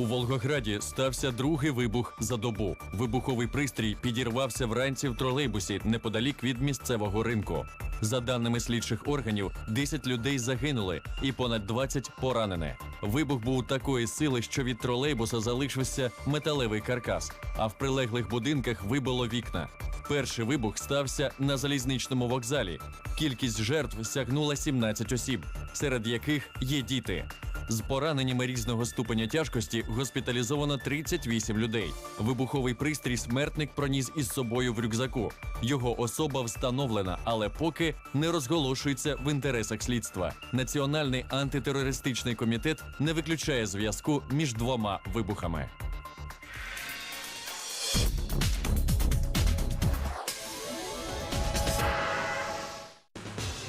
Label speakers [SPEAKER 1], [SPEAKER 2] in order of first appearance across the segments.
[SPEAKER 1] У Волгограді стався другий вибух за добу. Вибуховий пристрій підірвався вранці в тролейбусі неподалік від місцевого ринку. За даними слідчих органів, 10 людей загинули і понад 20 поранені. Вибух був такої сили, що від тролейбуса залишився металевий каркас, а в прилеглих будинках вибило вікна. Перший вибух стався на залізничному вокзалі. Кількість жертв сягнула 17 осіб, серед яких є діти. З пораненнями різного ступеня тяжкості госпіталізовано 38 людей. Вибуховий пристрій смертник проніс із собою в рюкзаку. Його особа встановлена, але поки не розголошується в інтересах слідства. Національний антитерористичний комітет не виключає зв'язку між двома вибухами.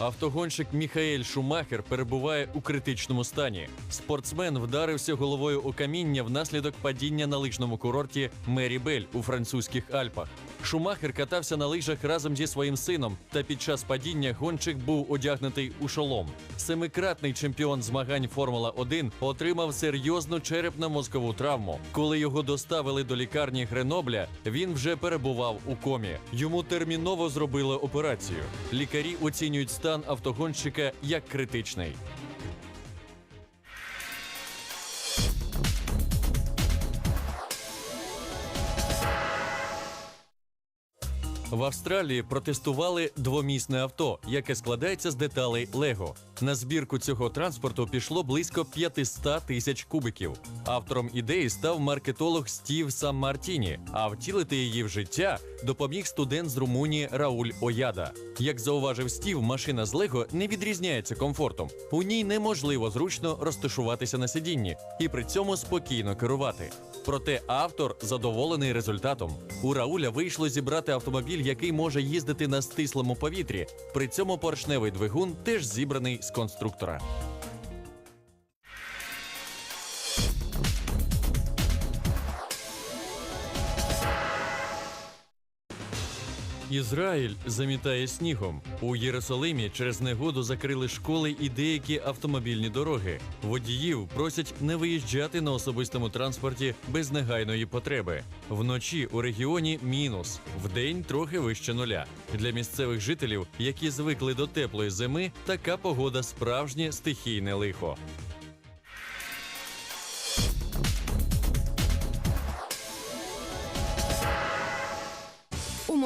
[SPEAKER 1] Автогонщик Міхаель Шумахер перебуває у критичному стані. Спортсмен вдарився головою у каміння внаслідок падіння на лижному курорті Мері Бель у французьких Альпах. Шумахер катався на лижах разом зі своїм сином, та під час падіння гонщик був одягнутий у шолом. Семикратний чемпіон змагань Формула 1 отримав серйозну черепно-мозкову травму. Коли його доставили до лікарні Гренобля, він вже перебував у комі. Йому терміново зробили операцію. Лікарі оцінюють стан автогонщика як критичний. В Австралії протестували двомісне авто, яке складається з деталей Лего. На збірку цього транспорту пішло близько 500 тисяч кубиків. Автором ідеї став маркетолог Стів Саммартіні, а втілити її в життя допоміг студент з Румунії Рауль Ояда. Як зауважив Стів, машина з Лего не відрізняється комфортом. У ній неможливо зручно розташуватися на сидінні і при цьому спокійно керувати. Проте автор задоволений результатом. У Рауля вийшло зібрати автомобіль, який може їздити на стислому повітрі. При цьому поршневий двигун теж зібраний з конструктора. Ізраїль замітає снігом. У Єрусалимі через негоду закрили школи і деякі автомобільні дороги. Водіїв просять не виїжджати на особистому транспорті без негайної потреби. Вночі у регіоні мінус, вдень трохи вище нуля. Для місцевих жителів, які звикли до теплої зими, така погода справжнє стихійне лихо.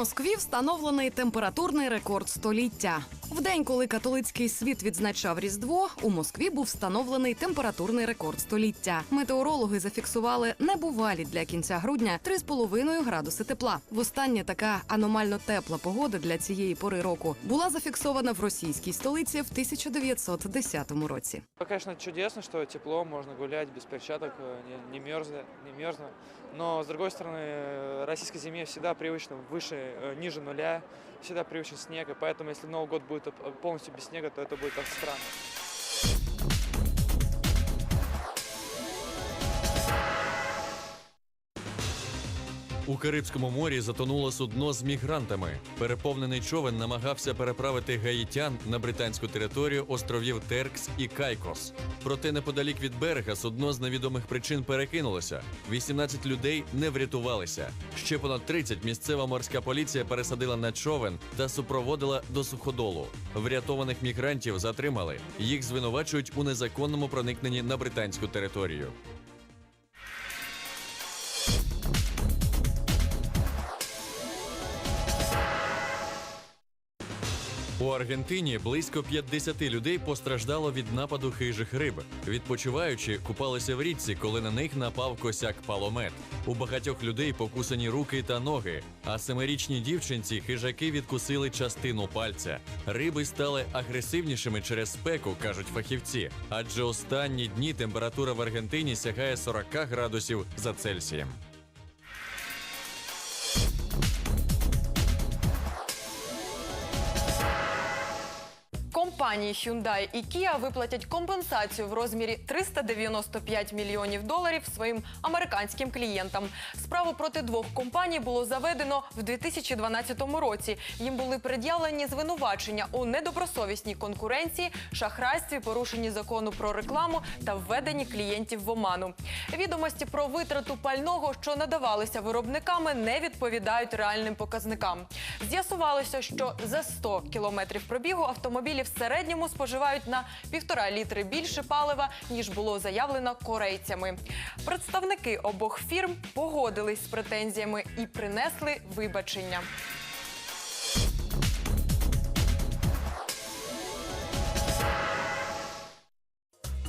[SPEAKER 2] Москві встановлений температурний рекорд століття. В день, коли католицький світ відзначав Різдво, у Москві був встановлений температурний рекорд століття. Метеорологи зафіксували небувалі для кінця грудня 3,5 градуси тепла. Востаннє така аномально тепла погода для цієї пори року була зафіксована в російській столиці в 1910 році.
[SPEAKER 3] Ну, Конечно, чудесно, что тепло, можно гулять без перчаток, э, не, не мерзно, не мерзно. Но, с другой стороны, э, российской зиме всегда привычно выше, э, ниже нуля, всегда привычен снег, и поэтому, если Новый год будет об- полностью без снега, то это будет как странно.
[SPEAKER 1] У Карибському морі затонуло судно з мігрантами. Переповнений човен намагався переправити гаїтян на британську територію островів Теркс і Кайкос. Проте неподалік від берега судно з невідомих причин перекинулося. 18 людей не врятувалися. Ще понад 30 місцева морська поліція пересадила на човен та супроводила до суходолу. Врятованих мігрантів затримали. Їх звинувачують у незаконному проникненні на британську територію. У Аргентині близько 50 людей постраждало від нападу хижих риб. Відпочиваючи, купалися в річці, коли на них напав косяк паломет. У багатьох людей покусані руки та ноги. А семирічній дівчинці хижаки відкусили частину пальця. Риби стали агресивнішими через спеку, кажуть фахівці. Адже останні дні температура в Аргентині сягає 40 градусів за Цельсієм.
[SPEAKER 4] Компанії Hyundai і Kia виплатять компенсацію в розмірі 395 мільйонів доларів своїм американським клієнтам. Справу проти двох компаній було заведено в 2012 році. Їм були пред'явлені звинувачення у недобросовісній конкуренції, шахрайстві, порушенні закону про рекламу та введенні клієнтів в оману. Відомості про витрату пального, що надавалися виробниками, не відповідають реальним показникам. З'ясувалося, що за 100 кілометрів пробігу автомобілі в середньому споживають на півтора літри більше палива, ніж було заявлено корейцями. Представники обох фірм погодились з претензіями і принесли вибачення.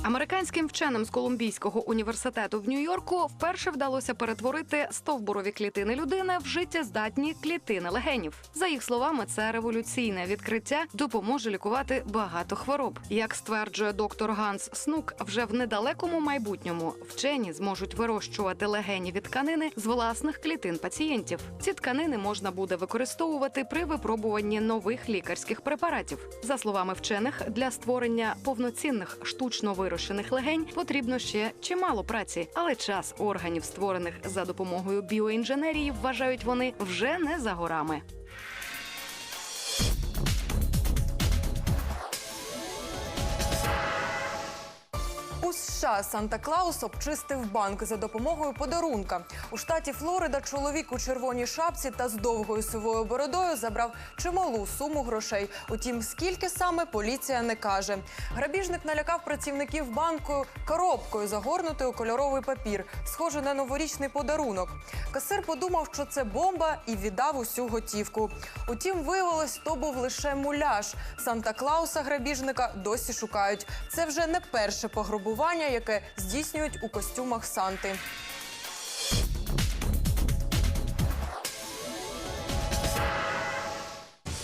[SPEAKER 2] Американським вченим з Колумбійського університету в Нью-Йорку вперше вдалося перетворити стовбурові клітини людини в життєздатні клітини легенів. За їх словами, це революційне відкриття допоможе лікувати багато хвороб. Як стверджує доктор Ганс Снук, вже в недалекому майбутньому вчені зможуть вирощувати легеніві тканини з власних клітин пацієнтів. Ці тканини можна буде використовувати при випробуванні нових лікарських препаратів. За словами вчених, для створення повноцінних штучно вирощених легень потрібно ще чимало праці, але час органів, створених за допомогою біоінженерії, вважають вони вже не за горами.
[SPEAKER 4] У Санта Клаус обчистив банк за допомогою подарунка. У штаті Флорида чоловік у червоній шапці та з довгою сивою бородою забрав чималу суму грошей. Утім, скільки саме поліція не каже. Грабіжник налякав працівників банку коробкою, загорнутою кольоровий папір, схоже на новорічний подарунок. Касир подумав, що це бомба, і віддав усю готівку. Утім, виявилось, то був лише муляж. Санта Клауса грабіжника досі шукають. Це вже не перше пограбування, яке здійснюють у костюмах Санти.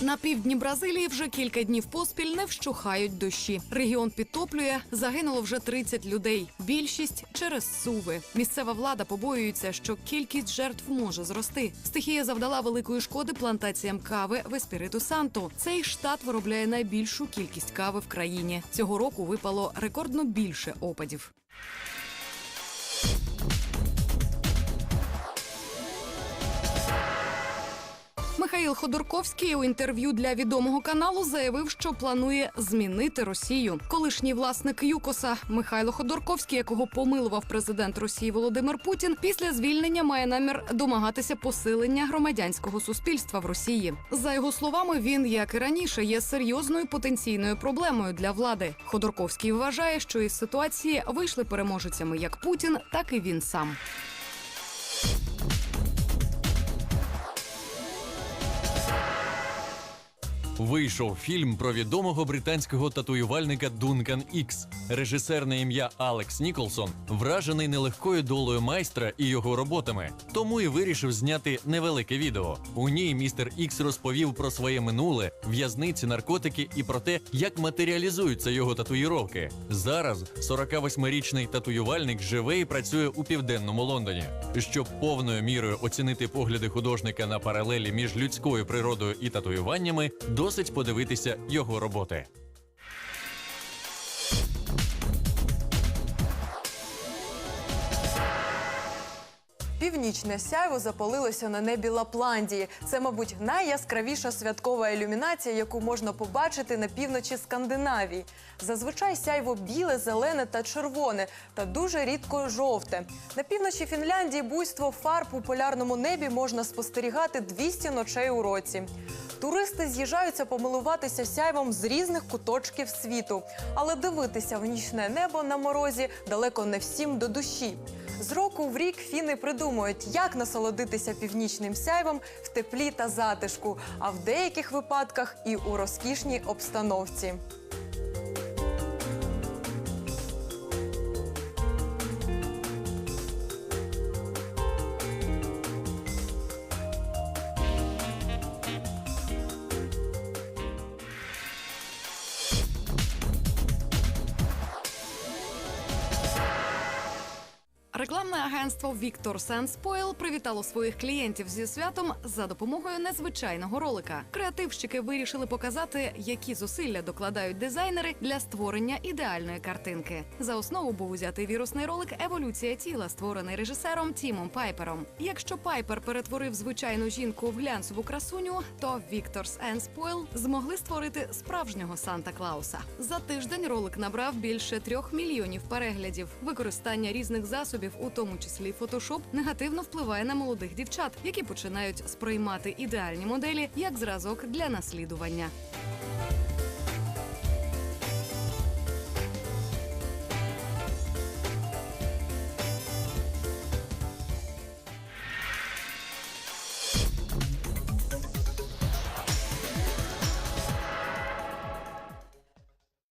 [SPEAKER 2] На півдні Бразилії вже кілька днів поспіль не вщухають дощі. Регіон підтоплює, загинуло вже 30 людей. Більшість через суви. Місцева влада побоюється, що кількість жертв може зрости. Стихія завдала великої шкоди плантаціям кави в Еспіриту Санто. Цей штат виробляє найбільшу кількість кави в країні. Цього року випало рекордно більше опадів. Михаїл Ходорковський у інтерв'ю для відомого каналу заявив, що планує змінити Росію. Колишній власник ЮКОСа Михайло Ходорковський, якого помилував президент Росії Володимир Путін, після звільнення має намір домагатися посилення громадянського суспільства в Росії. За його словами, він, як і раніше, є серйозною потенційною проблемою для влади. Ходорковський вважає, що із ситуації вийшли переможецями як Путін, так і він сам.
[SPEAKER 1] Вийшов фільм про відомого британського татуювальника Дункан Ікс. Режисер на ім'я Алекс Ніколсон вражений нелегкою долею майстра і його роботами, тому і вирішив зняти невелике відео. У ній містер Ікс розповів про своє минуле, в'язниці, наркотики і про те, як матеріалізуються його татуїровки. Зараз 48-річний татуювальник живе і працює у південному Лондоні. Щоб повною мірою оцінити погляди художника на паралелі між людською природою і татуюваннями, досить подивитися його роботи.
[SPEAKER 4] Північне сяйво запалилося на небі Лапландії. Це, мабуть, найяскравіша святкова ілюмінація, яку можна побачити на півночі Скандинавії. Зазвичай сяйво біле, зелене та червоне, та дуже рідко жовте. На півночі Фінляндії буйство фарб у полярному небі можна спостерігати 200 ночей у році. Туристи з'їжджаються помилуватися сяйвом з різних куточків світу, але дивитися в нічне небо на морозі далеко не всім до душі. З року в рік фіни придумують, як насолодитися північним сяйвом в теплі та затишку, а в деяких випадках і у розкішній обстановці.
[SPEAKER 2] Рекламне агентство Victor Spoil привітало своїх клієнтів зі святом за допомогою незвичайного ролика. Креативщики вирішили показати, які зусилля докладають дизайнери для створення ідеальної картинки. За основу був узятий вірусний ролик Еволюція тіла, створений режисером Тімом Пайпером. Якщо Пайпер перетворив звичайну жінку в глянцеву красуню, то and Spoil змогли створити справжнього Санта Клауса. За тиждень ролик набрав більше трьох мільйонів переглядів. Використання різних засобів, у тому числі фотошоп, негативно впливає на молодих дівчат, які починають сприймати ідеальні моделі як зразок для наслідування.